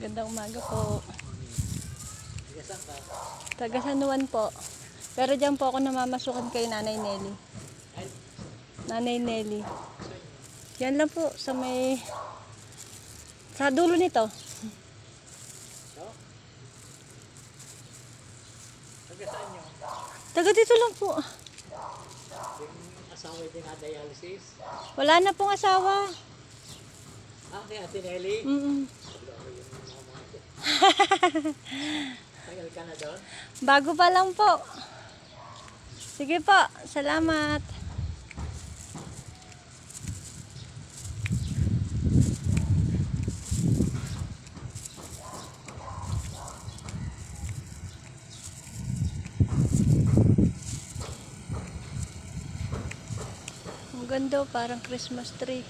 Gandang umaga po. Taga San Juan po. Pero diyan po ako namamasukan kay Nanay Nelly. Ay, Nanay Nelly. Yan lang po sa may... Sa dulo nito. Taga saan nyo? Taga dito lang po. Yung asawa din nga dialysis? Wala na pong asawa. Ah, kay Ate Nelly? Mm-mm. Tagal ka na doon? Bago pa lang po. Sige po, salamat. Ang ganda, parang Christmas tree.